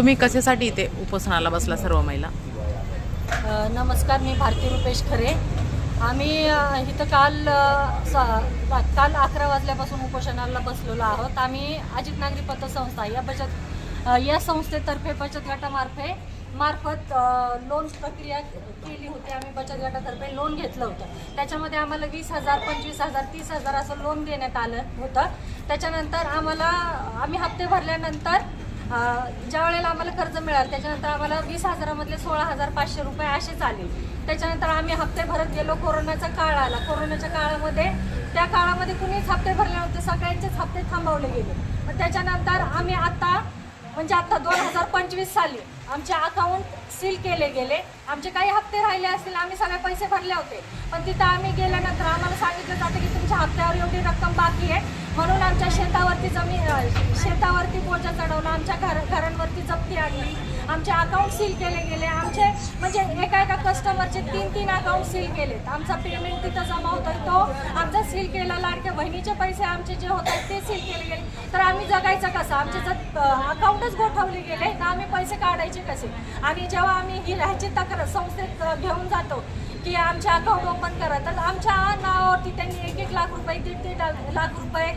तुम्ही कशासाठी इथे उपोषणाला बसला सर्व महिला? नमस्कार मी भारती रुपेश खरे. आम्ही इथं काल सा स- काल अकरा वाजल्यापासून उपोषणाला बसलेलो आहोत. आम्ही अजित नागरी पतसंस्था या बचत या संस्थेतर्फे बचत गटामार्फे मार्फत लोन प्रक्रिया केली होती. आम्ही बचत गटातर्फे लोन घेतलं होतं. त्याच्यामध्ये आम्हाला वीस हजार पंचवीस हजार तीस हजार असं लोन देण्यात आलं होतं. त्याच्यानंतर आम्हाला आम्ही हप्ते भरल्यानंतर ज्या वेळेला आम्हाला कर्ज मिळालं त्याच्यानंतर आम्हाला वीस हजारामधले सोळा हजार पाचशे रुपये असेच आले त्याच्यानंतर आम्ही हप्ते भरत गेलो कोरोनाचा काळ आला. कोरोनाच्या काळामध्ये त्या काळामध्ये कुणीच हप्ते भरले नव्हते सगळ्यांचेच हप्ते थांबवले गेले. मग त्याच्यानंतर आम्ही आता म्हणजे आता दोन हजार पंचवीस साली आमचे अकाउंट सील केले गेले. आमचे काही हप्ते राहिले असतील आम्ही सगळे पैसे भरले होते. पण तिथं आम्ही गेल्यानंतर आम्हाला सांगितलं जातं की तुमच्या हप्त्यावर एवढी रक्कम बाकी आहे. म्हणून आमच्या शेतावरती जमीन शेतावरती बोजा चढवला आमच्या घर घरांवरती जप्ती आणली. आमचे अकाउंट सील केले गेले. आमचे म्हणजे एका एका कस्टमरचे तीन तीन अकाउंट सील केलेत. आमचा पेमेंट तिथं जमा होता तो आमचा सील केला. लाडक्या बहिणीचे पैसे आमचे जे होतात ते सील केले गेले. तर आम्ही जगायचं कसं? आमचे जर अकाउंटच गोठवले गेले तर आम्ही पैसे काढायचे कसे? आणि जेव्हा आम्ही ही ह्याची तक्रार संस्थेत घेऊन जातो की आमच्या अकाउंट ओपन करा. तर आमच्या नावावरती त्यांनी एक एक लाख रुपये दीड दीड लाख रुपये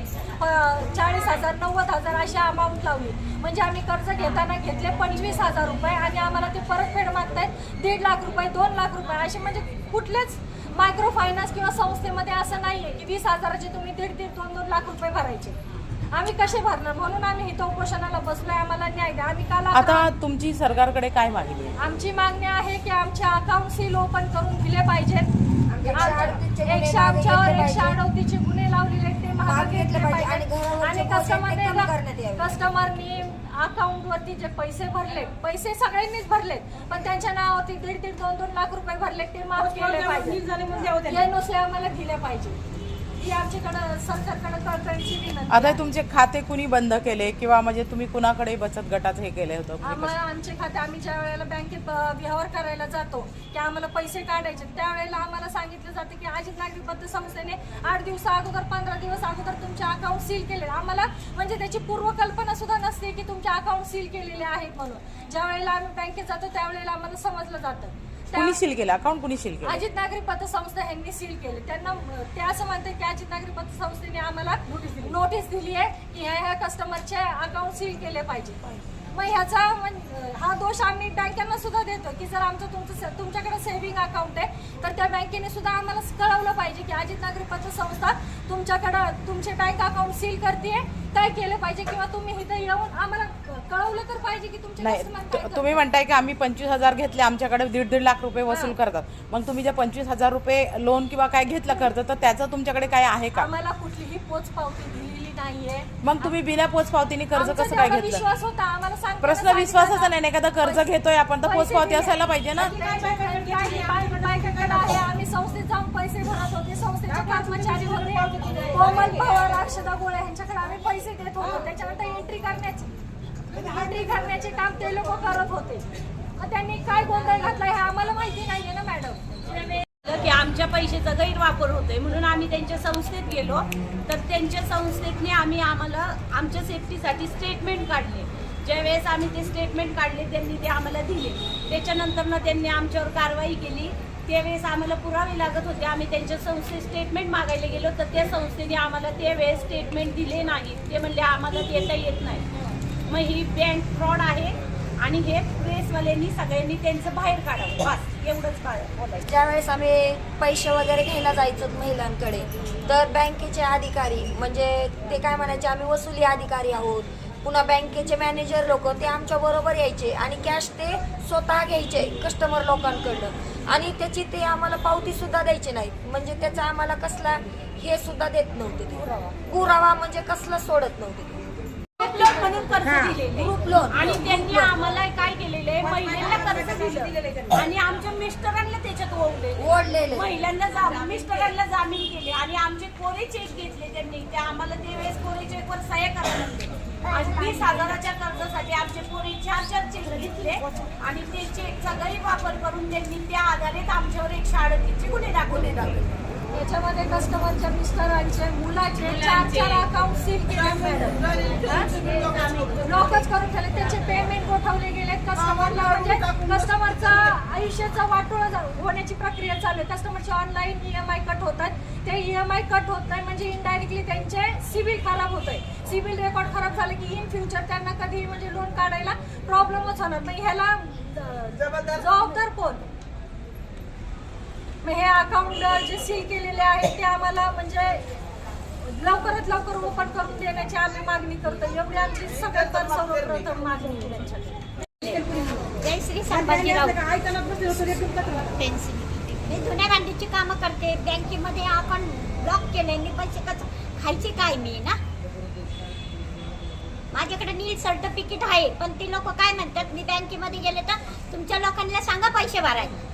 चाळीस हजार नव्वद हजार अशी अमाऊंट लावली. म्हणजे आम्ही कर्ज घेताना घेतले पंचवीस हजार रुपये आणि आम्हाला ते परतफेड मागतायत दीड लाख रुपये दोन लाख रुपये. असे म्हणजे कुठलेच मायक्रो फायनान्स किंवा संस्थेमध्ये असं नाही आहे की वीस हजाराचे तुम्ही दीड दीड दोन दोन लाख रुपये भरायचे. आम्ही कसे भरणार? म्हणून आम्ही इथं उपोषणाला बसलोय. आम्हाला न्याय द्या. आम्ही काल आता तुमची सरकारकडे काय मागणी आहे? आमची मागणी आहे की आमचे अकाउंट सील ओपन करून दिले पाहिजेत. एकशे आमच्यावर एकशे. अडतीसचे गुन्हे लावलेले आहेत, ते मागे घेतले घेतले पाहिजे आणि घरावरचे आणि cost कस्टमरने यावे. अकाउंट वरती जे पैसे भरले पैसे सगळ्यांनीच भरलेत पण त्यांच्या नावावरती दीड दीड दोन दोन लाख रुपये भरले ते माफ केले पाहिजे हे नुसते आम्हाला दिले पाहिजे ही आमच्याकडं सरकारकडे कळकळीची विनंती आता आहे. तुमचे खाते कुणी बंद केले किंवा म्हणजे तुम्ही कुणाकडे बचत गटाचं हे केलं होतं म्हणजे आम्हाला? आमचे खाते आम्ही ज्या वेळेला बँकेत अ, व्यवहार करायला जातो की आम्हाला पैसे काढायचे त्यावेळेला आम्हाला सांगितलं जातं की अजित नागरी पतसंस्थेने आठ दिवसा अगोदर पंधरा दिवस अगोदर तुमचे अकाउंट सील केले आम्हाला म्हणजे त्याची पूर्वकल्पना सुद्धा नसते की तुमचे अकाउंट सील केलेले आहेत म्हणून ज्या वेळेला आम्ही बँकेत जातो त्यावेळेला आम्हाला समजलं जातं कुणी सील केलं? अकाउंट कुणी सील केलं? अजित नागरी पतसंस्था यांनी सील केले. त्यांना ते असं म्हणतात की अजित नागरी पतसंस्थेने आम्हाला नोटीस दिली. आहे की ह्या ह्या कस्टमरचे अकाउंट सील केले पाहिजे. मग ह्याचा हा दोष आम्ही बँकांना सुद्धा देतो की जर आमचं तुमचं तुमच्याकडे सेव्हिंग अकाउंट आहे. तर त्या बँकेने सुद्धा आम्हाला कळवलं पाहिजे की अजित नागरी पतसंस्था तुमच्याकडं तुमचे बँक अकाउंट सील करते काय केलं पाहिजे किंवा तुम्ही इथं येऊन आम्हाला कळवलं तर पाहिजे की तुमचे नाही customer काय तु- करतात. तुम्ही म्हणताय की आम्ही पंचवीस हजार घेतले आमच्याकडे दीड दीड लाख रुपये वसूल करतात. मग तुम्ही जे पंचवीस हजार रुपये लोन किंवा काय घेतलं कर्ज तर त्याचं तुमच्याकडे काय आहे का? आम्हाला कुठलीही पोच पावती दिलेली नाहीये. मग तुम्ही बिना पोचपावतीने कर्ज आमचा कसं काय घेतलं? विश्वास होता आम्हाला सांगताना प्रश्न सांगितलं विश्वासाचा ना. नाही एखादा कर्ज घेतोय आपण तर पोचपावती असायला पाहिजे ना. बायकाकडे आहे आम्ही संस्थेत जाऊन पैसे भरत होते संस्थेचे कर्मचारी होते कोमल पवार अक्षदा गोळे यांच्याकडे आम्ही पैसे देत होतो. त्याच्यानंतर एंट्री करण्याची म्हणजे हंडी करण्याचे काम ते लोक करत होते. त्यांनी काय गोंधळ घातला हे आम्हाला माहिती नाहीये ना मॅडम? की आमच्या पैशाचा गैरवापर होतोय म्हणून आम्ही त्यांच्या संस्थेत गेलो. तर त्यांच्या संस्थेतने आम्ही आम्हाला आमच्या सेफ्टीसाठी स्टेटमेंट काढले. ज्यावेळेस आम्ही ते स्टेटमेंट काढले त्यांनी ते आम्हाला दिले. त्याच्यानंतर त्यांनी आमच्यावर कारवाई केली. त्यावेळेस आम्हाला पुरावे लागत होते. आम्ही त्यांच्या संस्थेत स्टेटमेंट मागायला गेलो तर त्या संस्थेने आम्हाला त्यावेळेस स्टेटमेंट दिले नाही. ते म्हणले आम्हाला देता येत नाही. मग ही बँक फ्रॉड आहे आणि हे प्रेसवाल्यांनी सगळ्यांनी त्यांचं बाहेर काढावं. बस एवढंच बोलायचं. ज्यावेळेस आम्ही पैसे वगैरे घ्यायला जायचो महिलांकडे तर बँकेचे अधिकारी म्हणजे ते काय म्हणायचे आम्ही वसुली अधिकारी आहोत. पुन्हा बँकेचे मॅनेजर लोक ते आमच्या बरोबर यायचे आणि कॅश ते स्वतः घ्यायचे कस्टमर लोकांकडनं. आणि त्याची ते आम्हाला पावती सुद्धा द्यायचे नाही. म्हणजे त्याचा आम्हाला कसला हे सुद्धा देत नव्हते ते. पुरावा. म्हणजे कसला सोडत नव्हते लोन म्हणून कर्ज दिलेले ग्रुप लोन. आणि त्यांनी आम्हाला काय केलेलं आहे? महिलांना कर्ज दिलं. आणि आमच्या मिस्टरांना त्याच्यात ओढले ओढलेले महिलांना जा- मिस्टरांना जामीन केले. आणि आमचे कोरे चेक घेतले त्यांनी. ते आम्हाला त्यावेळेस कोरे चेकवर सह्या करायला लागले. आणि वीस हजाराच्या कर्जासाठी आमचे कोरे चार चार चेक घेतले. आणि ते चेकचा गैरवापर करून त्यांनी त्या आधारित आमच्यावर एकशे अडतीसचे गुन्हे दाखवले याच्यामध्ये कस्टमरच्या मिस्टरांचे मुलाचे चार चार अकाउंट सील केले मॅडम लॉकच करून ठेवले. त्याचे पेमेंट गोठवले गेले कस्टमरला म्हणजे कस्टमरचं आयुष्याचा वाटोळा होण्याची प्रक्रिया चालू आहे. कस्टमरचे online E M I cut होतात ते ई एम आय कट होत नाही म्हणजे इनडायरेक्टली त्यांचे सिबिल खराब होत आहे. सिबिल रेकॉर्ड खराब झाले की इन फ्युचर त्यांना कधी म्हणजे लोन काढायला प्रॉब्लेमच होणार नाही. ह्याला जबाबदार कोण? मग हे अकाउंट जे सील केलेले आहेत ते आम्हाला म्हणजे लवकरात लवकर ओपन करून देण्याची आम्ही मागणी करतो. एवढी आमची सगळ्यात सर्वप्रथम मागणी आहे त्यांच्याकडे. जय श्री संभाजीराव. पेन्सिल. मी जुन्या गांधीची कामं करते. बँकेमध्ये आपण ब्लॉक केले मी पैसे कसं खायचे काय मी ना? माझ्याकडे नील सर्टिफिकेट आहे पण ती लोक काय म्हणतात? मी बँकेमध्ये गेले तर तुमच्या लोकांना सांगा पैसे भरायला.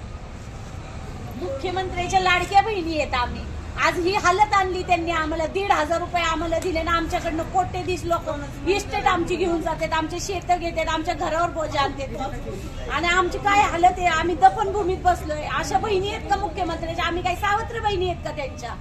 मुख्यमंत्र्याच्या लाडक्या बहिणी आहेत आम्ही. आज ही हालत आणली त्यांनी आम्हाला. दीड हजार रुपये आम्हाला दिले ना आमच्याकडनं कोटे दिस लोक इस्टेट आमची घेऊन जातात आमचे शेत घेतात आमच्या घरावर बोजा आणतात. आणि आमची काय हालत आहे? आम्ही दफनभूमीत बसलोय. अशा बहिणी आहेत का मुख्यमंत्र्याच्या? आम्ही काही सावत्र बहिणी आहेत का त्यांच्या?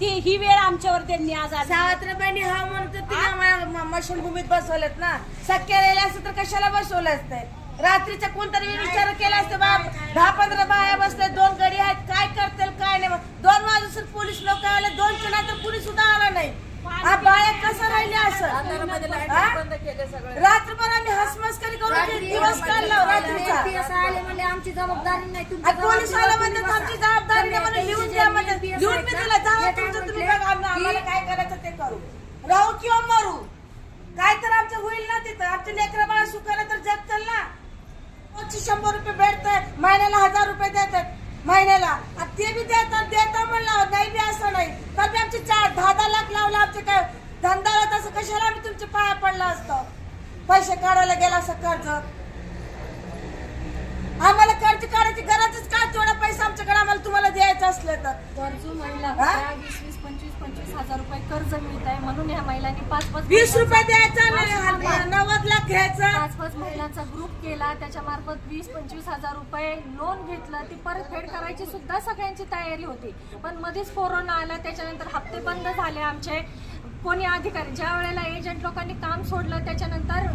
ती ही वेळ आमच्यावर त्यांनी आज सावत्र बहिणी हा म्हणतो तिला मशनभूमीत बसवलेत ना. सख्या राहिले तर कशाला बसवलं असतं? रात्रीचा कोणतरी विचार केला असतं बाप दहा पंधरा बाया बसले दोन गडी आहेत काय करतील काय नाही. दोन वाजून पोलीस लोक आले दोन तर पोलीस सुद्धा आला नाही. हा बाया कसं राहिले असं? हा? रात्रभर आम्ही हसमस्करी करून दिवस काढला रात्रीचा. आले म्हणले आमची जबाबदारी नाही पोलीस वाला म्हणतात जबाबदारी आमची जबाबदारी नाही म्हणून लिहून द्या तुम्ही लिहून मी दिला जावा हे काय तुमचं तुम्ही? बघा आम्हाला काय करायचं ते करू. राहू किंवा मरू काय तर आमचं होईल ना तिथं. आमच्या लेकरा बाळा सुखाला तर जग चल ना. रोजची शंभर रुपये भेटत महिन्याला हजार रुपये देतात. महिन्याला. ते बी देतात देता म्हणलं नाही बी असं नाही. तर बी आमचे चार दहा दहा लाख लावला आमचे काय धंदा तसं कशाला आम्ही तुमच्या पाया पडला असतो? पैसे काढायला गेला असं कर्ज. आम्हाला कर्ज काढायची गरजच काय तेवढा पैसा आमच्याकडे आम्हाला तुम्हाला द्यायचं असलं तर. गरजू महिला? होत्या, वीस वीस पंचवीस पंचवीस हजार रुपये कर्ज मिळत आहे म्हणून ह्या महिलांनी पाच पाच वीस रुपये द्यायचा पाच- आणि नव्वद लाख घ्यायचं पाच पाच महिलांचा ग्रुप केला. त्याच्यामार्फत वीस पंचवीस हजार रुपये लोन घेतलं. ती परतफेड करायची सुद्धा सगळ्यांची तयारी होती. पण मध्येच कोरोना आला. त्याच्यानंतर हप्ते बंद झाले आमचे. कोणी अधिकारी ज्या वेळेला एजंट लोकांनी काम सोडलं त्याच्यानंतर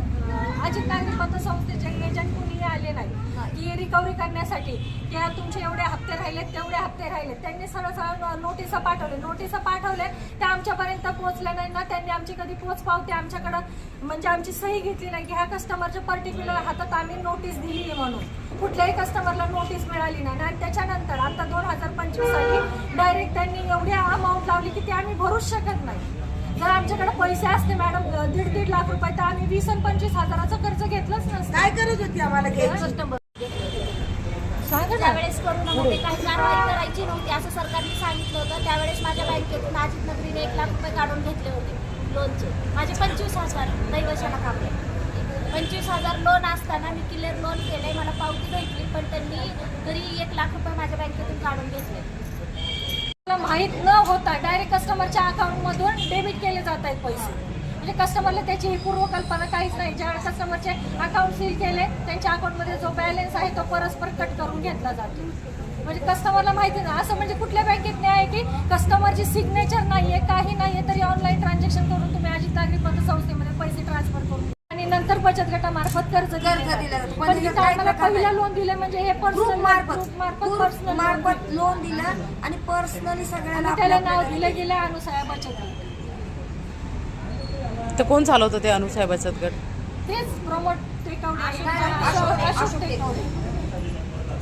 अजित नागरी पतसंस्थेचे एजंट कोणीही आले नाही. की रिकव्हरी करण्यासाठी की हा तुमचे एवढे हप्ते राहिले तेवढे हप्ते राहिले त्यांनी सरळ सरळ नोटिसा पाठवले. नोटिसा पाठवले त्या आमच्यापर्यंत पोहोचल्या नाही ना. त्यांनी आमची कधी पोच पावते आमच्याकडं म्हणजे आमची सही घेतली नाही. की ह्या कस्टमरच्या पर्टिक्युलर हातात आम्ही नोटीस दिली आहे म्हणून. कुठल्याही कस्टमरला नोटीस मिळाली नाही. आणि त्याच्यानंतर आता दोन हजार पंचवीस साली डायरेक्ट त्यांनी एवढी अमाऊंट लावली की ती आम्ही भरूच शकत नाही. जर आमच्याकडे पैसे असते मॅडम दीड दीड लाख रुपये तर आम्ही वीस आणि पंचवीस हजाराचं कर्ज घेतलंच नसतं. काय गरज होती आम्हाला घ्यायची? सांगा ना. ज्यावेळेस कोरोनामध्ये काही कारवाई करायची नव्हती असं सरकारने सांगितलं होतं त्यावेळेस माझ्या बँकेतून अजित नगरीने एक लाख रुपये काढून घेतले होते लोनचे. माझे पंचवीस हजार दैवशाला कापले. पंचवीस हजार लोन असताना मी क्लिअर लोन केलंय मला पावती भेटली पण त्यांनी तरी एक लाख रुपये माझ्या बँकेतून काढून घेतले. माहीत न होता डायरेक्ट कस्टमरच्या अकाउंट मधून डेबिट केले जात आहेत पैसे. म्हणजे कस्टमरला त्याची ही पूर्वकल्पना काहीच नाही. ज्या कस्टमरचे अकाउंट सील केले त्यांच्या अकाउंटमध्ये जो बॅलन्स आहे तो परस्पर कट करून घेतला जातो. म्हणजे कस्टमरला माहिती नाही. असं म्हणजे कुठल्या बँकेत नाही आहे की कस्टमरची सिग्नेचर नाहीये काही नाहीये तरी ऑनलाईन ट्रान्झॅक्शन करून तुम्ही अजित नागरी पतसंस्थेमध्ये पैसे ट्रान्सफर करून आणि नंतर बचत गटामार्फत कर्ज कर्ज. दिलं जातं. पण पण इथं काय आम्हाला प्रकार पहिलं नाही. लोन दिले म्हणजे हे ग्रुप पर्सनल मार्फत. मार्फत ग्रुप मार्फत लोन दिलं. आणि पर्सनली सगळ्यांना त्याला आपल्या- नाव दिलं गेलं अनुसया बचत गट. तर कोण चालवतं ते अनुसाय बचत गट? तेच प्रमोट टेकवडे अशोक टेकवडे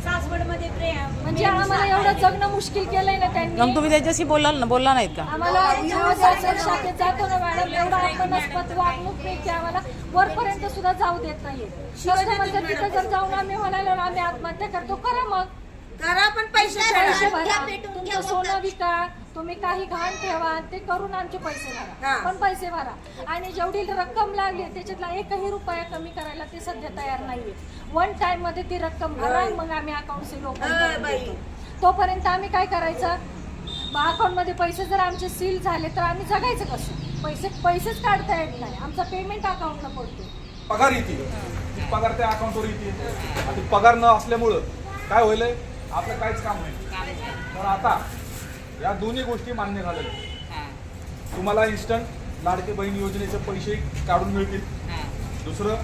सासवडमध्ये प्रेम म्हणजे आम्हाला एवढं जगणं मुश्किल केलंय ना मग त्यांनी तुम्ही त्याच्याशी बोलाल ना बोलला नाहीत का? आम्हाला जेव्हा सासर शाखेत जातो ना मॅडम एवढं अपमानास्पद वागणूक की आम्हाला वरपर्यंत सुद्धा जाऊ देत नाहीये. कस्टमरच्या तिथं जर जाऊन आम्ही म्हणालो आम्ही आत्महत्या करतो करा मग. करा पण पैसे पैसे. भरा. तुमचं सोनं विका तुम्ही काही घाण ठेवा ते करून आमचे पैसे भरा. पण पैसे भरा. आणि जेवढी रक्कम लागली त्याच्यातला एकही रुपया कमी करायला ते सध्या तयार नाहीये. वन टाइममध्ये ती रक्कम भरा मग आम्ही अकाउंट सील ओपन. तोपर्यंत आम्ही काय करायचं? अकाउंटमध्ये पैसे जर आमचे सील झाले तर आम्ही जगायचं कसं? पैसे पैसेच काढता येत नाही. आमचा पेमेंट अकाउंटला पडतो. पगार येते. ती पगार त्या अकाउंटवर येते. आणि पगार न असल्यामुळं काय होईल आपलं काहीच काम नाही. तर आता या दोन्ही गोष्टी मान्य झालेल्या आहेत. तुम्हाला इन्स्टंट लाडके बहीण योजनेचे पैसे काढून मिळतील. दुसरं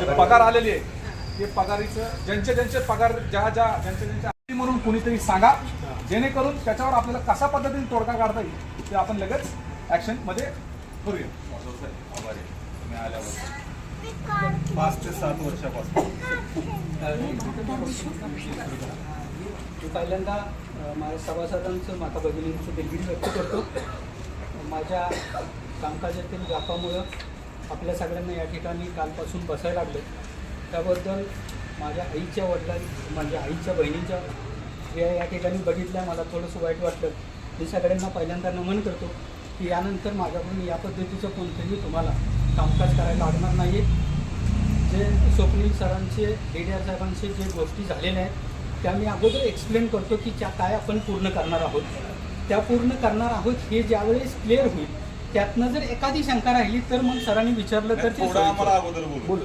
जे पगार आलेले आहे ते पगारीचं ज्यांचे ज्यांचे पगार ज्या ज्या ज्यांच्या ज्यांच्या म्हणून कुणीतरी सांगा जेणेकरून त्याच्यावर आपल्याला कशा पद्धतीने तोडगा काढता येईल ते आपण लगेच ऍक्शनमध्ये करूया. तुम्ही आल्यावर पाच ते सात वर्षापासून. मी पहिल्यांदा माझ्या सभासदांचं माता भगिनींचं दिलगिरी व्यक्त करतो. माझ्या कामकाजातील व्यापामुळं आपल्या सगळ्यांना या ठिकाणी कालपासून बसायला लागलं. त्याबद्दल माझ्या आईच्या वडिलां माझ्या आईच्या बहिणीच्या या या ठिकाणी बघितल्या मला थोडंसं वाईट वाटलं मी सगळ्यांना पहिल्यांदा नमन करतो. की यानंतर माझ्याकडून या पद्धतीचं कोणतंही तुम्हाला कामकाज करायला लागणार नाही जे स्वप्नील सरांचे डी डी आर साहेबांचे जे गोष्टी झालेल्या आहेत त्या मी अगोदर एक्सप्लेन करतो की त्या काय आपण पूर्ण करणार आहोत. त्या पूर्ण करणार आहोत हे ज्यावेळेस क्लिअर होईल त्यातनं जर एखादी शंका राहिली तर मग सरांनी विचारलं तर ते थोडं आम्हाला. अगोदर बोलू.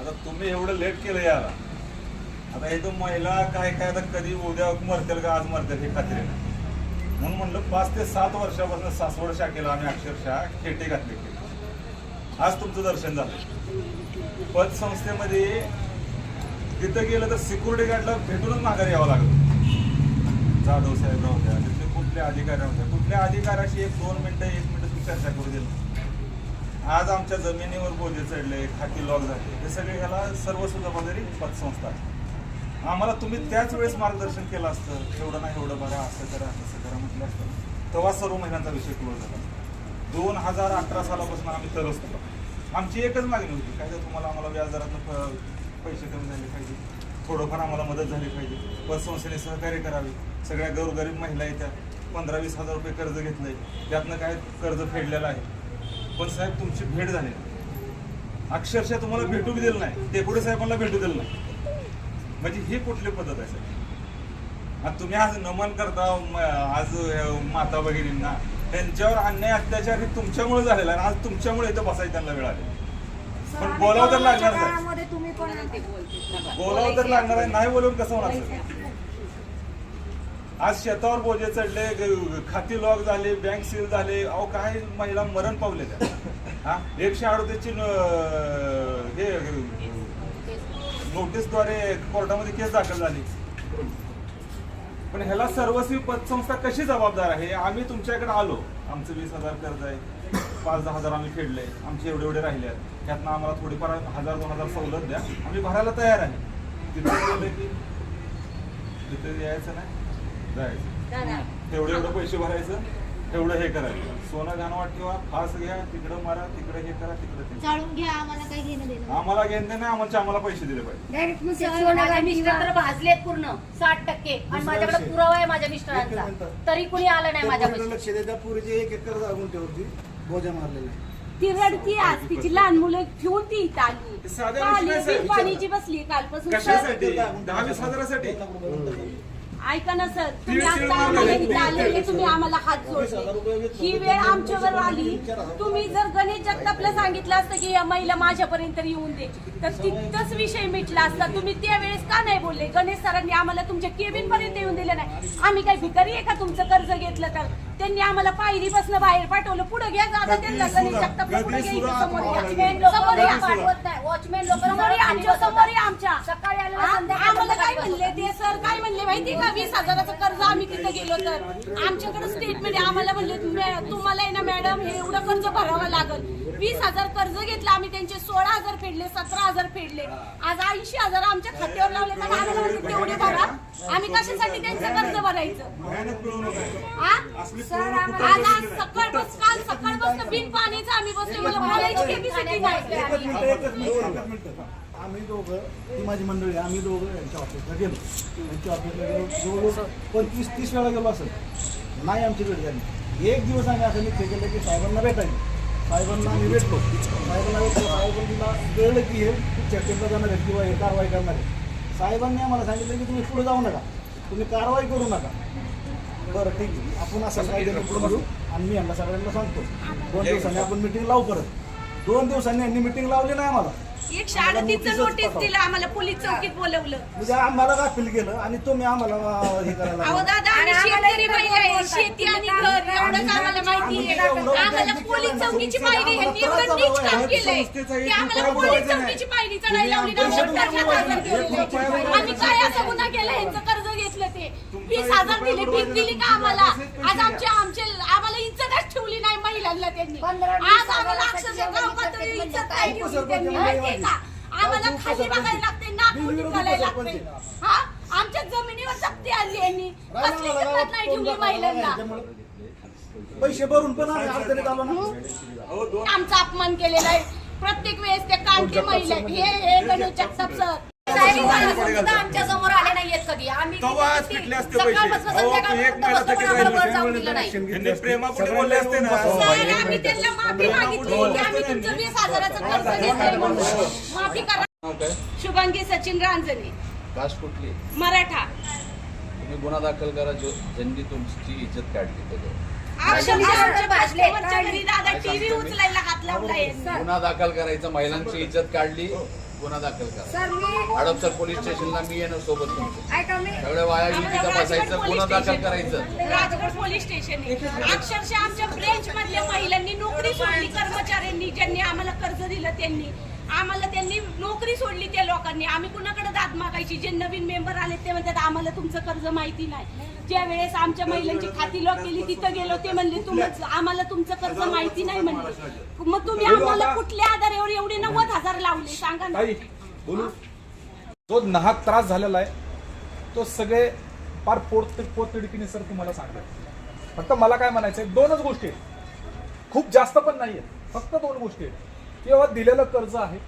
आता तुम्ही एवढं लेट केलं याला. आता हे तो महिला काय काय आता कधी उद्या मरतील का आज मरतील हे खात्री नाही. म्हणून म्हणलं पाच ते सात वर्षापासून सासवड शाखेला आम्ही अक्षरशः खेटे घातले आज तुमचं दर्शन झालं. पतसंस्थेमध्ये तिथं गेलं तर सिक्युरिटी गार्डला भेटूनच माघारी यावं लागलं. जाधव साहेब होत्या तिथले कुठल्या अधिकाऱ्या होत्या कुठल्या अधिकाऱ्याशी एक दोन मिनटं एक मिनटं तुम्ही चर्चा करू दिलं आज आमच्या जमिनीवर बोजे चढले खाती लॉक झाले हे सगळे ह्याला सर्व जबाबदारी पतसंस्था आहे. आम्हाला तुम्ही त्याच वेळेस मार्गदर्शन केलं असतं एवढं नाही एवढं बघा असं करा तसं करा म्हटलं असतं. तेव्हा सर्व महिन्यांचा विषय क्लोज झाला. दोन हजार अठरा सालापासून आम्ही तरसतो आमची एकच मागणी होती काय तर तुम्हाला आम्हाला व्याजदरातनं प- पैसे कमी झाले पाहिजे. थोडंफार आम्हाला मदत झाली पाहिजे. पतसंस्थेने सहकार्य करावे. सगळ्या गौरगरीब महिला येत्या. पंधरा वीस हजार रुपये कर्ज घेतलंय. त्यातनं काय कर्ज फेडलेलं आहे? पण साहेब तुमची भेट झाली अक्षरशः तुम्हाला भेटू दिलं नाही. डेपुटी साहेबांना भेटू दिलं नाही. म्हणजे ही कुठली पद्धत आहे आता तुम्ही आज नमन करता आज माता भगिनींना त्यांच्यावर अन्याय अत्याचार हे तुमच्यामुळे झालेला आहे आणि आज तुमच्यामुळे इथं बसायला त्यांना वेळ आली पण बोलावं तर लागणार नाही काळामध्ये तुम्ही पण बोलावं तर लागणार आहे नाही बोलून कसं होणार सर? आज शेतावर बोजे चढले खाती लॉक झाले बँक सील झाले अहो काय महिला मरण पावले त्या हा? एकशे अडोतीसची हे नोटीसद्वारे कोर्टामध्ये केस दाखल झाली. पण ह्याला सर्वस्वी पतसंस्था कशी जबाबदार आहे? आम्ही तुमच्याकडे आलो. आमचं वीस हजार कर्ज आहे. पाच दहा हजार आम्ही फेडले आमचे एवढे एवढे राहिले आहेत. त्यातनं आम्हाला थोडीफार हजार दोन हजार सवलत द्या. आम्ही भरायला तयार आहे. तिथे गेलं की तिथे यायचं नाही. जायचं. एवढे एवढे पैसे भरायचं. एवढं हे करायचं सोनं घाणवाट ठेवा फास घ्या तिकडं मारा तिकडे हे करा तिकडे जाळून घ्या आम्हाला काही घेणं देणं आम्हाला घेणं आम्हाला आम्हाला पैसे दिले पाहिजे. माझे मिस्टर तर भाजलेत पूर्ण साठ टक्के. आणि माझ्याकडे पुरावा आहे माझ्या मिस्टरांचा. तरी कुणी आलं नाही माझ्यापाशी लक्ष देता पुरीचे एक एकर गुंठ्यावरती बोजा मारलेला आहे ती रडती आज तिची लहान मुलं ठेवून ती इथं आली. पाणीची बसली कालपासून. दहा वीस हजारासाठी? ऐका ना सर तुम्ही आता आम्हाला मारले. इथं आलेले तुम्ही आम्हाला हात जोडले ही वेळ आमच्यावर आली. तुम्ही जर गणेश जगतापला सांगितलं असतं की या महिला माझ्यापर्यंत येऊन दे तर तिथंच विषय मिटला असता. तुम्ही त्यावेळेस का नाही बोलले? गणेश सरांनी आम्हाला तुमच्या केबिन पर्यंत येऊन दिलं नाही. आम्ही काही भिकारी आहे का तुमचं कर्ज घेतलं तर? त्यांनी आम्हाला पायरीपासून बाहेर पाठवलं. पुढे घ्या जाता त्यांना गणेश जगतापला पुढे समोर या. वॉचमॅन लोक समोर आमच्यासमोर आमच्या. सकाळी आम्हाला काय म्हणले ते? सर काय म्हणले? माहिती का? वीस हजाराचं कर्ज आम्ही तिथे गेलो तर. आमच्याकडे स्टेटमेंट आम्हाला म्हणले "मॅ- तुम्हाला आहे ना मॅडम हे एवढं कर्ज भरावं लागल. वीस हजार कर्ज घेतलं आम्ही त्यांचे सोळा हजार फेडले सतरा हजार फेडले. आज ऐंशी हजार आमच्या खात्यावर लावले तर आम्हाला म्हणले तेवढे भरा. आम्ही कशासाठी त्यांचं कर्ज भरायचं? आज नाही. सकाळपासून काल सकाळपासून बिन पाणीचं आम्ही बसले मला बोलायची कॅपॅसिटी नाही. आम्ही दोघं ती माझी मंडळी आम्ही दोघं यांच्या ऑफिसला गेलो. यांच्या ऑफिसला गेलो. जवळजवळ पंचवीस तीस वेळा गेलो असेल नाही आमची भेट झाली. एक दिवस आम्ही असं निश्चय केलं की साहेबांना भेटायचं साहेबांना आम्ही भेटलो. साहेबांना भेटलो. साहेबांना कळलं की हे चर्चेला जाणार आहेत किंवा हे कारवाई करणार आहे साहेबांनी आम्हाला सांगितलं की तुम्ही पुढे जाऊ नका. तुम्ही कारवाई करू नका. बरं ठीक आहे. आपण असं कायद्याने पुढे बघू. आणि मी यांना सगळ्यांना सांगतो. दोन दिवसांनी आपण मिटिंग लावू परत. दोन दिवसांनी यांनी मिटिंग लावली नाही आम्हाला. एकशे notice नोटीस. दिलं आम्हाला पोलीस चौकीत बोलवलं. म्हणजे आम्हाला गाफील केलं आणि तुम्ही आम्हाला अं, हे करायला अहो लागले. दादा आम्ही शेतकरी महिला आहे. शेती आणि घर एवढंच आम्हाला माहिती आहे. आम्हाला पोलीस चौकीची पायरी ह्यांनी एवढं नीच काम केलंय. की आम्हाला पोलीस चौकीची पायरी चढायला लावली ना मोठ्याच्या कागद केलेले. आम्ही काय असं गुन्हा केला ह्यांचं कर्ज घेतलं ते. वीस हजार दिले भीक दिली का आम्हाला? आज आमचे आमचे आम्हाला इज्जतच ठेवली नाही महिलांना त्यांनी. पंधरा, आज आम्हाला हजाराचं अक्षरशः जेवण गाव विकत पातळी घेतलं इज्जत काय? नाही ठेवली त्यांनी माहितीये का आम्हाला खाली बघायला लागते नाक मुठी घालायला लागते. हा? आमच्या जमिनीवर जप्ती आणली यांनी. कसली किंमत नाही ठेवली महिलांना. पैसे भरून पण आम्ही अडचणीत आलो ना. अहो दोन आमचा अपमान केलेला आहे. प्रत्येक वेळेस ते कामठी महिला. हे हे गणेश जगताप सर. आमच्यासमोर आले नाहीयेत कधी. आम्ही तेव्हा आज पिटले असते पैसे. सकाळपासून अहो, तू एक संध्याकाळपर्यंत महिना बसतो, पण थकीत आम्हाला राहिली. वर जाऊन दिलं नाही. यांनी प्रेमापुढे बोलले असते ना? सर, आम्ही त्यांना माफी मागितली. की आम्ही तुमचं वीस हजाराचं कर्ज घेतलंय म्हणून. माफी करा. शुभांगी सचिन रांजणे. कास्ट कुठली? मराठा. तुम्ही गुन्हा दाखल करा. जो ज्यांनी तुमची इज्जत काढली त्याच्यावर. गुन्हा दाखल करायचा महिलांची इज्जत काढली. गुन्हा दाखल करा. सर मी हडपसर पोलीस स्टेशनला मी येणं सोबत तुमचं. सगळ्या वाया येईल तिथं बसायचं गुन्हा दाखल करायचं. Rajkot police station. अक्षरशः आमच्या ब्रँच मधल्या महिलांनी नोकरी सोडली कर्मचाऱ्यांनी ज्यांनी आम्हाला कर्ज दिलं त्यांनी. आम्हाला त्यांनी नोकरी सोडली त्या लोकांनी. आम्ही कुणाकडे दाद मागायची? जे नवीन मेंबर आले ते म्हणतात आम्हाला तुमचं कर्ज माहिती नाही. ज्या वेळेस आमच्या महिलांची खाती लॉक केली तिथं गेलो ते म्हणले तुमचं आम्हाला तुमचं कर्ज माहिती नाही म्हणले. मग तुम्ही आम्हाला कुठल्या आधारावर एवढे नव्वद हजार लावले? सांगा ना. बोलू? जो नाहक त्रास झालेला आहे तो सगळे फार पोट पोततिडकीने सर तुम्हाला सांगतो फक्त मला काय म्हणायचं आहे दोनच गोष्टी आहेत. खूप जास्त पण नाही आहेत फक्त दोन गोष्टी आहेत. की बाबा दिलेलं कर्ज आहे.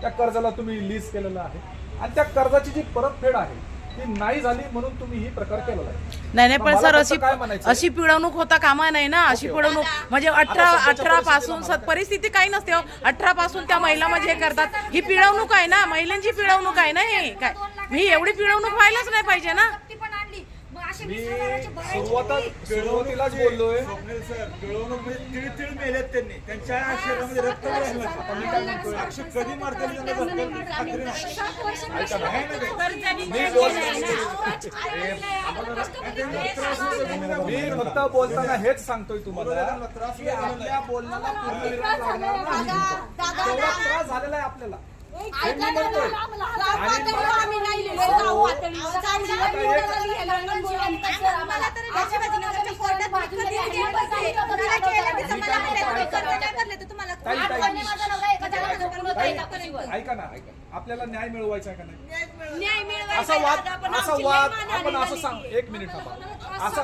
त्या कर्जाला तुम्ही लीज केलेलं आहे. आणि त्या कर्जाची जी परतफेड आहे ती नाही झाली म्हणून तुम्ही ही प्रकार केलेला आहे. नाही नाही पण मला सर फक्त अशी काय म्हणायचं अशी पिळवणूक होता कामा नाही ना अशी पिळवणूक म्हणजे अठरा सध्याच्या अठरा पासून सत- परिस्थिती काही नसते हो. अठरा पासून त्या महिला म्हणजे हे करतात. ही पिळवणूक आहे ना महिलांची पिळवणूक आहे ना हे. काय मी एवढी पिळवणूक व्हायलाच नाही पाहिजे ना ती पण आणली मग असे मी वीस हजाराचे भरायचे सुरुवात नाही. सुरुवातीलाच बोललोय. स्वप्नील सर पिळवणूक म्हणजे तिळ तिळ मेलेत त्यांनी. त्यांच्या शरीरामध्ये रक्त अक्षर कधी मी फक्त बोलताना हेच सांगतोय तुम्हाला आपल्या बोलण्याला लागणार नाही. त्रास झालेला आहे आपल्याला. ऐका ना. ऐका आपल्याला न्याय मिळवायचा का नाही असा वाद असा वाद आपण असं सांग. एक मिनिट थांबा असं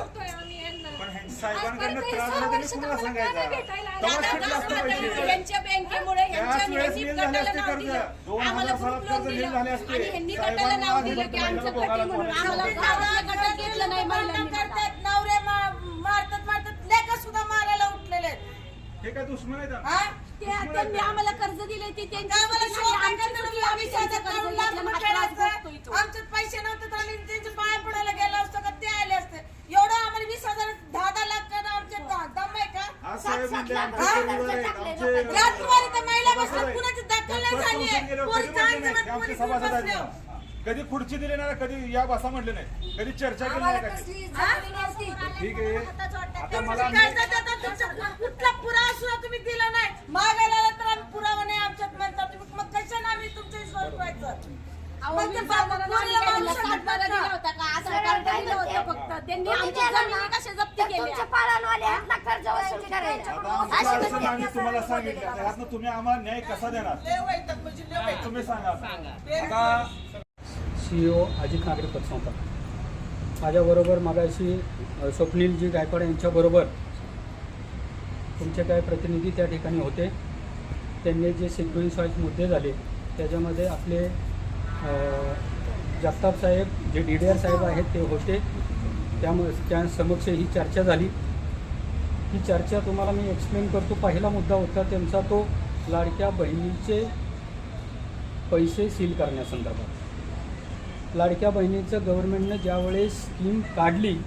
साहेबांकडनं त्रास झाला त्यांनी कुणाला सांगायचा. दादा, तेव्हा शिकले गाव असते पातळीवर पैसे यांच्या बँकेमुळे यांच्या त्याच वेळेस ह्यांनी नील झाले गटाला असते नाव कर्ज. दोन आम्हाला हजार कर्ज नील. झाले असते. साहेबांना. हे काय दुश्मन हा? त्यांनी आम्हाला कर्ज दिले ते त्यांची चुकी आमची चुकी, आम्ही कर्ज घेतलं, रुपये हा त्रास द्यायचा. भोगतोय तो. आमच्यात पैसे नव्हते तर आम्ही त्यांच्या पाया पडायला गेलो असतो का ते आले असते एवढं आम्हाला वीस हजार दहा दहा लाख करणं आमच्या द- दम आहे का आज साहेब म्हणले आमचे हा? परिवार आहेत, आमचे- रात्रवारी त्या महिला बसल्या सभासद आहेत. कुणाची दखल नाही त्या झाली प्रश्न गेल्यावर पोरी कधी म्हटले जाणं नाही, जमत, आमचे पोरी सभासद आहेत बसल्या. म्हणून. कधी खुर्ची दिली नाही कधी या बसा म्हटले नाही. कधी चर्चा केली नाही. ठीक आहे. आता मला कुठला पुरावा सुद्धा तुम्ही दिला नाही. मागायला आला तर आम्ही पुरावा नाही आमच्यात म्हणतात तुम्ही मग कशाने आम्ही तुमच्या विश्वास ते बाबा पोरीला मारू शकत तुमच्या पाळणवाले आहेत ना कर्ज वसूल करायला अशी आम्ही. तुम्हाला सांगितलं त्यातनं तुम्ही आम्हाला न्याय कसा देणार? लय म्हणजे लय. तुम्ही सांगा. आता सी ओ अजित नागरी पतसंस्था माझ्याबरोबर मागाशी अ, स्वप्नीलजी गायकवाड यांच्याबरोबर तुमचे काय प्रतिनिधी त्या ठिकाणी होते. त्यांनी जे सिक्वेन्स वाईज मुद्दे झाले त्याच्यामध्ये आपले जगताप साहेब जे डी डी आर साहेब आहेत ते होते. त्यामुळे त्या समक्ष ही चर्चा झाली. ही चर्चा तुम्हाला मी एक्सप्लेन करतो. पहिला मुद्दा होता त्यांचा तो लाडक्या बहिणीचे पैसे सील करण्यासंदर्भात. लाडक्या बहिणीचं गव्हर्मेंटनं ज्यावेळेस स्कीम काढली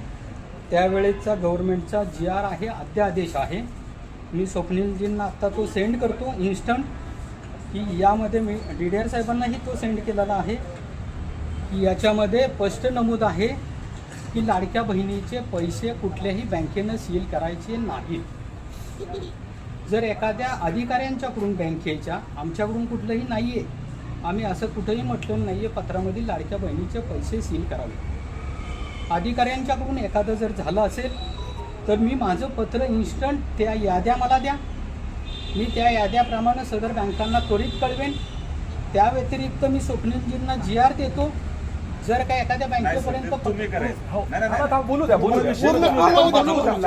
त्यावेळेसचा गव्हर्नमेंटचा जी आर आहे अध्यादेश आहे. मी स्वप्नीलजींना आत्ता तो सेंड करतो इन्स्टंट की यामध्ये मी डी डी आर साहेबांनाही तो सेंड केलेला आहे. की याच्यामध्ये स्पष्ट नमूद आहे की लाडक्या बहिणीचे पैसे कुठल्याही बँकेनं सील करायचे नाहीत जर एखाद्या अधिकाऱ्यांच्याकडून बँकेच्या आमच्याकडून कुठलंही नाही आहे आम्ही असं कुठंही म्हटलं नाही आहे पत्रामध्ये लाडक्या बहिणीचे पैसे सील करावे. अधिकाऱ्यांच्याकडून एखादं जर झालं असेल तर मी माझं पत्र इन्स्टंट त्या याद्या मला द्या. मी त्या याद्याप्रमाणे सदर बँकांना त्वरित कळवेन. त्या व्यतिरिक्त मी स्वप्नीलजींना जी आर देतो. जर का एखाद्या बँकेपर्यंत तुम्ही करायचं हो. बोलू द्या बोलू बोलू बोलू बोलू बोलू बोलू बोलू.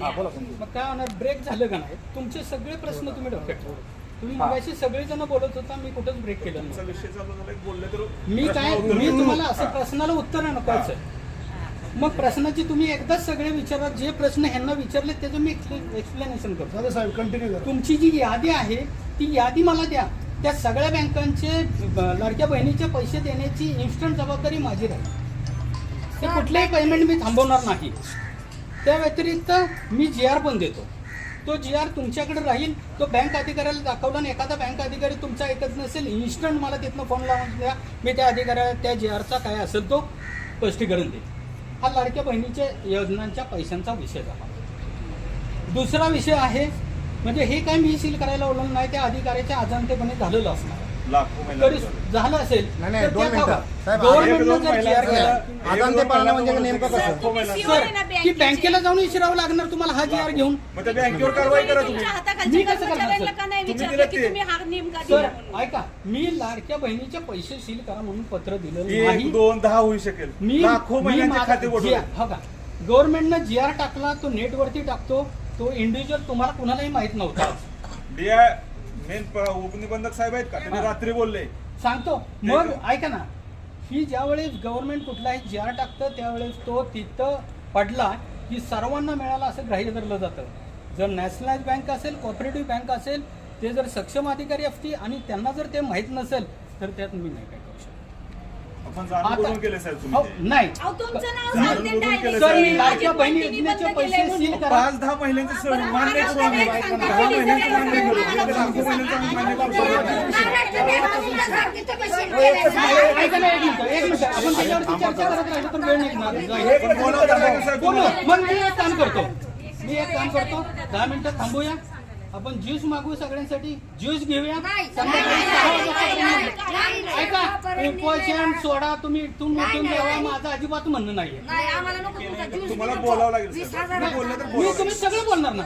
हा, बोला तुम्ही. मग काय होणार? ब्रेक झालं का नाही? तुमचे सगळे प्रश्न तुम्ही डोक्यात. तुम्ही मगाशी सगळेजण बोलत होता मी कुठंच ब्रेक केलं तुमचा नाही. विषय चालू झाला की बोलले तर मी काय मी. तुम्हाला असं प्रश्नाला उत्तर नकोच मग प्रश्नाची तुम्ही एकदाच सगळे विचारा जे प्रश्न ह्यांना विचारले त्याचं मी एक्सप्लेनेशन करतो साहेब कंटिन्यू करा. तुमची जी यादी आहे ती यादी मला द्या. त्या सगळ्या बँकांचे लाडक्या बहिणीचे पैसे देण्याची इन्स्टंट जबाबदारी माझी राहील. ते कुठलेही पेमेंट मी थांबवणार नाही. त्या व्यतिरिक्त मी जी आर पण देतो. तो जी आर तुमच्याकडे राहील तो बँक अधिकाऱ्याला दाखवला आणि एखादा बँक अधिकारी तुमचा ऐकत नसेल इन्स्टंट मला तिथनं फोन लावून द्या. मी त्या अधिकाऱ्याला त्या जी आरचा काय असेल तो स्पष्टीकरण देईल हा लाडक्या बहिणीच्या योजनांच्या पैशांचा विषय झाला. दुसरा विषय आहे म्हणजे हे काय मी सील करायला ओळख नाही त्या अधिकाऱ्याच्या अजाणतेपणे झालेलं असणार. लाखो तरी महिला झालं असेल नाही, नाही, तर दोन त्या मिनिटं. बघा. साहेब, गव्हर्नमेंटनं एक दोन जर जी आर महिला केला झाल्या. आता ते पाळणं म्हणजे नेमकं कसं तुम्ही सर की. बँकेला जाऊन विचारावं लागणार तुम्हाला हा जी आर घेऊन मग त्या बँकेवर कारवाई करा तुम्ही तुमच्या मी कसं करणार, कर्मचाऱ्यांना सर? का नाही तुम्ही विचारलं दिलं की ते. तुम्ही हा नेमका सर दिला म्हणून? ऐका मी लाडक्या बहिणीचे पैसे सील करा म्हणून पत्र नाही एक दोन दहा होऊ शकेल मी लाखो मी महिन्यांचे माझा खाते जी हो का गव्हर्नमेंटनं जी आर टाकला तो नेटवरती टाकतो तो इंडिव्हिज्युअल तुम्हाला कुणालाही माहीत नव्हता मेन उपनिबंधक साहेब आहेत का? त्यांनी रात्री बोलले. सांगतो. मग ऐका ना. ही ज्यावेळेस गव्हर्नमेंट कुठलाही जी आर टाकतं त्यावेळेस तो तिथं पडला की सर्वांना मिळाला असं ग्राह्य धरलं जातं. जर नॅशनलाइज बँक असेल कॉपरेटिव्ह बँक असेल ते जर सक्षम अधिकारी असतील आणि त्यांना जर ते माहीत नसेल तर त्यात मी नाही काय करू शकत आपण जाणून आता- बोलून केले साहेब हो तुम्ही. ते. नाही. अहो, तुमचं नाव जाणून सांगते बुजून direct. केलं सर मी माझी बहिणी बंद सील. करा. पाच दहा महिन्यांचे सर आपण मान्य करू आम्ही महाराष्ट्र बँक दहा महिन्यांचे सांगते. मान्य करू लाखो महिन्यांचे आम्ही मान्य करू ऐका ना एक मिनिट एक मिनिट. आपण त्याच्यावरती चर्चा करत राहिलो तर वेळ निघणार जाईल. पण बोलावं लागेल साहेब बोलू. तुम्हाला. मग मी एक काम करतो. मी एक काम करतो. दहा मिनिटं थांबूया. आपण ज्यूस मागू सगळ्यांसाठी. ज्यूस घेऊया. ऐका. उपोषण सोडा तुम्ही इथून उठून द्यावा माझं अजिबात म्हणणं नाहीये. नाही आम्हाला नको तुमचा ज्यूस तुम्हाला. बोलावं लागेल मी तुम्ही. सगळं बोलणार ना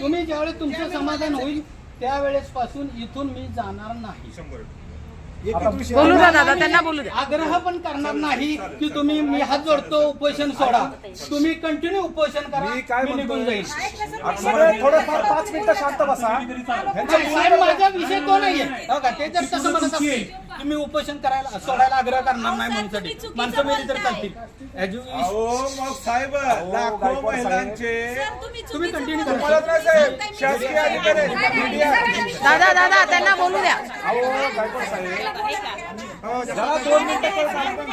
तुम्ही ज्यावेळेस तुमचं समाधान होईल त्यावेळेस पासून इथून मी जाणार नाही. शंभर बोलू द्या दादा त्यांना बोलू द्या आग्रह पण करणार नाही की तुम्ही मी हात जोडतो उपोषण सोडा तुम्ही कंटिन्यू उपोषण करा मी काय मी निघून म्हणतोय? जाईल थोडंफार पाच मिनिटं शांत बसा नाही, साहेब माझा विषय तो नाहीये हो का ते जर तसं म्हणत असतील की मी उपोषण करायला सोडायला आग्रह करणार नाही म्हणूनसाठी माणसं मेली तर चालतील As you wish. अहो मग साहेब लाखो गायकवाड. महिलांचे तुम्ही. तुम्हाला साहेब शासकीय अधिकारी. मीडिया दादा दादा त्यांना बोलू द्या अहो गायकवाड साहेब दोन मिनिटं